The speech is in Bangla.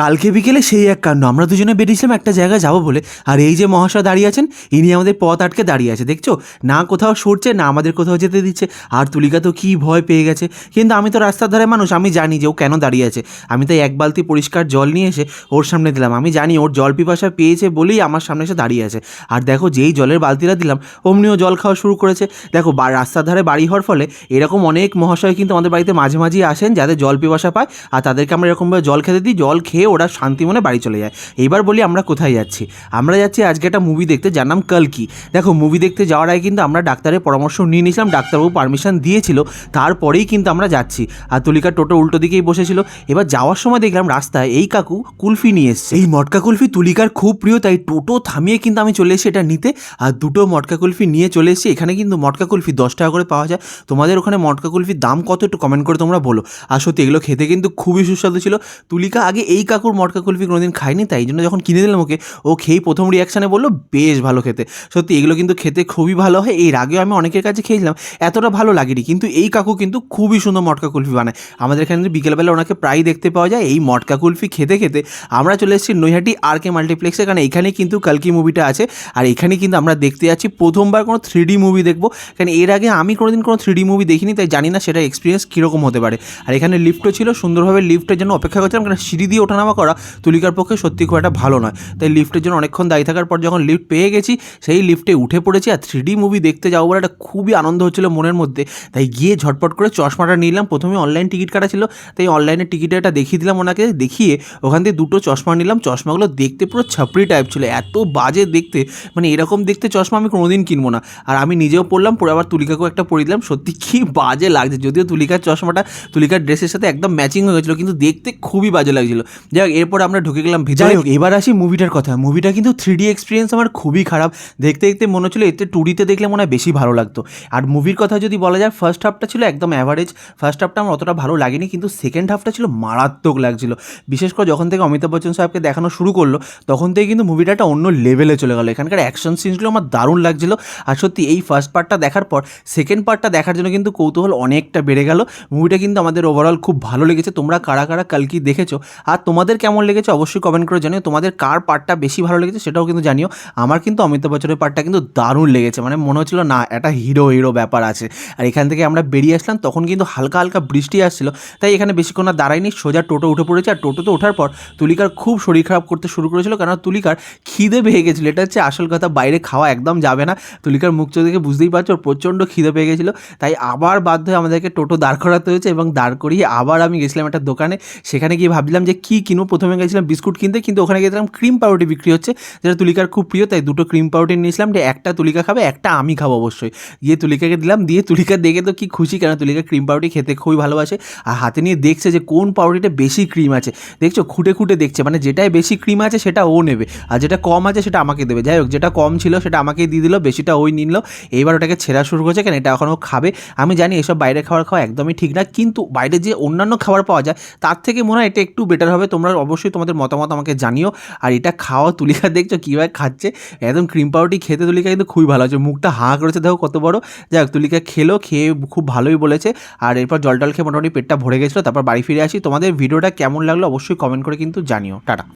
কালকে বিকেলে সেই এক কাণ্ড। আমরা দুজনে বেরিয়েছিলাম একটা জায়গায় যাব বলে। আর এই যে মহাশয় দাঁড়িয়ে আছেন, ইনি আমাদের পথ আটকে দাঁড়িয়ে আছে, দেখছ? না কোথাও সরছে, না আমাদের কোথাও যেতে দিচ্ছে। আর তুলিকা তো কী ভয় পেয়ে গেছে। কিন্তু আমি তো রাস্তার ধারে মানুষ, আমি জানি যে ও কেন দাঁড়িয়ে আছে। আমি তাই এক বালতি পরিষ্কার জল নিয়ে এসে ওর সামনে দিলাম। আমি জানি ওর জল পিপাসা পেয়েছে বলেই আমার সামনে এসে দাঁড়িয়ে আছে। আর দেখো, যেই জলের বালতিটা দিলাম, অমনিও জল খাওয়া শুরু করেছে। দেখো রাস্তার ধারে বাড়ি হওয়ার ফলে এরকম অনেক মহাশয় কিন্তু আমাদের বাড়িতে মাঝে মাঝেই আসেন, যাদের জল পিপাসা পায়। আর তাদেরকে আমরা এরকমভাবে জল খেতে দিই, জল খেয়ে ওরা শান্তি মনে বাড়ি চলে যায়। এবার বলি আমরা কোথায় যাচ্ছি? আমরা যাচ্ছি আজকে একটা মুভি দেখতে যার নাম কালকি। দেখো মুভি দেখতে যাওয়ার আগে কিন্তু আমরা ডাক্তারের পরামর্শ নিয়ে নিয়েছিলাম, ডাক্তারবাবু পারমিশন দিয়েছিল, তারপরেই কিন্তু আমরা যাচ্ছি। আর তুলিকার টোটো উল্টো দিকেই বসেছিল। এবার যাওয়ার সময় দেখলাম রাস্তায় এই কাকু কুলফি নিয়ে এসছে। এই মটকা কুলফি তুলিকার খুব প্রিয়, তাই টোটো থামিয়ে কিন্তু আমি চলে এসেছি এটা নিতে। আর দুটো মটকা কুলফি নিয়ে চলে এসেছি। এখানে কিন্তু মটকা কুলফি দশ টাকা করে পাওয়া যায়। তোমাদের ওখানে মটকা কুলফির দাম কত একটু কমেন্ট করে তোমরা বলো। আর সত্যি এগুলো খেতে কিন্তু খুবই সুস্বাদু ছিল। তুলিকা আগে এই কাকুর মটকা কুলফি কোনোদিন খায়নি তাই জন্য যখন কিনে দিলাম ওকে, ও খেয়েই প্রথম রিয়াকশানে বলল, বেশ ভালো খেতে। সত্যি এগুলো কিন্তু খেতে খুবই ভালো হয়, এর আগেও আমি অনেকের কাছে খেয়েছিলাম, এতটা ভালো লাগেনি। কিন্তু এই কাকু কিন্তু খুবই সুন্দর মটকা কুলফি বানায়। আমাদের এখানে বিকেলবেলা ওনাকে প্রায় দেখতে পাওয়া যায়, এই মটকা কুলফি খেতে খেতে আমরা চলে এসেছি নৈহাটি আর কে মাল্টিপ্লেক্সে কারণ এখানে কিন্তু কালকি মুভিটা আছে। আর এখানে কিন্তু আমরা দেখতে যাচ্ছি, প্রথমবার কোনো থ্রি মুভি দেখব। কারণ এর আগে আমি কোনোদিন কোনো থ্রি মুভি দেখিনি, তাই জানি না সেটা এক্সপিরিয়েন্স কীরকম হতে পারে। আর এখানে লিফটও ছিল, সুন্দরভাবে লিফটের জন্য অপেক্ষা করছিলাম, কারণ সিঁড়ি দিয়ে ওঠানামা করা তুলিকার পক্ষে সত্যি খুব একটা ভালো নয়। তাই লিফটের জন্য অনেকক্ষণ দায়ী থাকার পর যখন লিফট পেয়ে গেছি, সেই লিফটে উঠে পড়েছি আর থ্রি মুভি দেখতে যাব বলে একটা খুবই আনন্দ হচ্ছিল মনের মধ্যে। তাই গিয়ে ঝটপট করে চশমাটা নিলাম। প্রথমে অনলাইন টিকিট কাটা ছিল, তাই অনলাইনে টিকিটটা দেখিয়ে দিলাম ওনাকে। দেখিয়ে ওখান থেকে দুটো চশমা নিলাম। চশমাগুলো দেখতে পুরো ছাপড়ি টাইপ ছিল। এত বাজে দেখতে। মানে এরকম দেখতে চশমা আমি কোনোদিন কিনবো না। আর আমি নিজেও পরলাম পরে আবার তুলিকাকেও একটা পরে দিলাম। সত্যি কী বাজে লাগছে। যদিও তুলিকার চশমাটা, তুলিকার ড্রেসের সাথে একদম ম্যাচিং হয়ে গেছিল, কিন্তু দেখতে খুবই বাজে লাগছিল। যাই হোক এরপর আমরা ঢুকে গেলাম যাই হোক, এবার আসি মুভিটার কথা। মুভিটা কিন্তু থ্রি ডি এক্সপিরিয়েন্স আমার খুবই খারাপ। দেখতে দেখতে মনে হচ্ছিল এতে টুডিতে দেখলে মনে হয় বেশি ভালো লাগতো। আর মুভির কথা যদি বলা যায় ফার্স্ট হাফটা ছিল একদম অ্যাভারেজ ফার্স্ট হাফটা আমার অতটা ভালো লাগেনি, কিন্তু সেকেন্ড হাফটা ছিল মারাত্মক লাগছিল। বিশেষ করে যখন থেকে অমিতাভ বচ্চন সাহেবকে দেখানো শুরু করল, তখন থেকে কিন্তু মুভিটা একটা অন্য লেভেলে চলে গেলো। এখানকার অ্যাকশন সিনসগুলো আমার দারুণ লাগছিল। আর সত্যি, এই ফার্স্ট পার্টটা দেখার পর সেকেন্ড পার্টটা দেখার জন্য কিন্তু কৌতূহল অনেকটা বেড়ে গেল। মুভিটা কিন্তু আমাদের ওভারঅল খুব ভালো লেগেছে। তোমরা কারা কারা কালকি দেখেছ? আর তোমাদের কেমন লেগেছে অবশ্যই কমেন্ট করে জানিও। তোমাদের কার পার্টটা বেশি ভালো লেগেছে সেটাও কিন্তু জানিও। আমার কিন্তু অমিতাভ বচ্চনের পার্টটা কিন্তু দারুণ লেগেছে। মানে মনে হচ্ছিল, না, একটা হিরো হিরো ব্যাপার আছে। আর এখান থেকে আমরা বেরিয়ে আসলাম, তখন কিন্তু হালকা হালকা বৃষ্টি আসছিল। তাই এখানে বেশিক্ষণ আর দাঁড়ায়নি, সোজা টোটো উঠে পড়েছে। আর টোটোতে ওঠার পর তুলিকার খুব শরীর খারাপ করতে শুরু করেছিল, কারণ তুলিকার খিদে পেয়ে গেছিল। এটা হচ্ছে আসল কথা, বাইরে খাওয়া একদম যাবে না। তুলিকার মুখ চোখ দেখে বুঝতেই পারছ, প্রচণ্ড খিদে পেয়ে গেছিল। তাই আবার বাধ্য হয়ে আমাদেরকে টোটো দাঁড় করাতে হয়েছে এবং দাঁড় করিয়ে আবার আমি গেছিলাম একটা দোকানে। সেখানে গিয়ে ভাবছিলাম যে, কী কিনবো, প্রথমে গেছিলাম বিস্কুট কিনতে, কিন্তু ওখানে গেছিলাম ক্রিম পাউরুটি বিক্রি হচ্ছে, যেটা তুলিকার খুব প্রিয়, তাই দুটো ক্রিম পাউরুটি নিয়েছিলাম যে একটা তুলিকা খাবে, একটা আমি খাব অবশ্যই। গিয়ে তুলিকাকে দিলাম, দিয়ে তুলিকা দেখে তো কি খুশি, কেন তুলিকা ক্রিম পাউরুটি খেতে খুবই ভালোবাসে, আর হাতে নিয়ে দেখছে যে কোন পাউরুটিটা বেশি ক্রিম আছে। দেখছ, খুঁটে খুঁটে দেখছে মানে যেটাই বেশি ক্রিম আছে, সেটা ও নেবে, আর যেটা কম আছে, সেটা আমাকে দেবে। যাই হোক, যেটা কম ছিল, সেটা আমাকেই দিয়ে দিল, বেশিটা ওই নিল। এইবার ওটাকে ছেঁড়া শুরু করেছে, কেন এটা এখন ও খাবে? আমি জানি এসব বাইরে খাবার খাওয়া একদমই ঠিক না, কিন্তু বাইরে যে অন্যান্য খাবার পাওয়া যায়, তার থেকে মনে হয় এটা একটু বেটার হবে তোমরা অবশ্যই তোমাদের মতামত আমাকে জানিও। আর এটা খাওয়া তুলিকা দেখছ কীভাবে খাচ্ছে? একদম ক্রিম পাউরুটি খেতে তুলিকা কিন্তু খুবই ভালো হচ্ছে মুখটা হাঁ করেছে দেখো কত বড়। যাই হোক, তুলিকা খেলো, খেয়ে খুব ভালোই বলেছে। আর এরপর জল টল খেয়ে মোটামুটি পেটটা ভরে গেছিল। তারপর বাড়ি ফিরে আসি। তোমাদের ভিডিওটা কেমন লাগল অবশ্যই কমেন্ট করে কিন্তু জানিও। টাটা।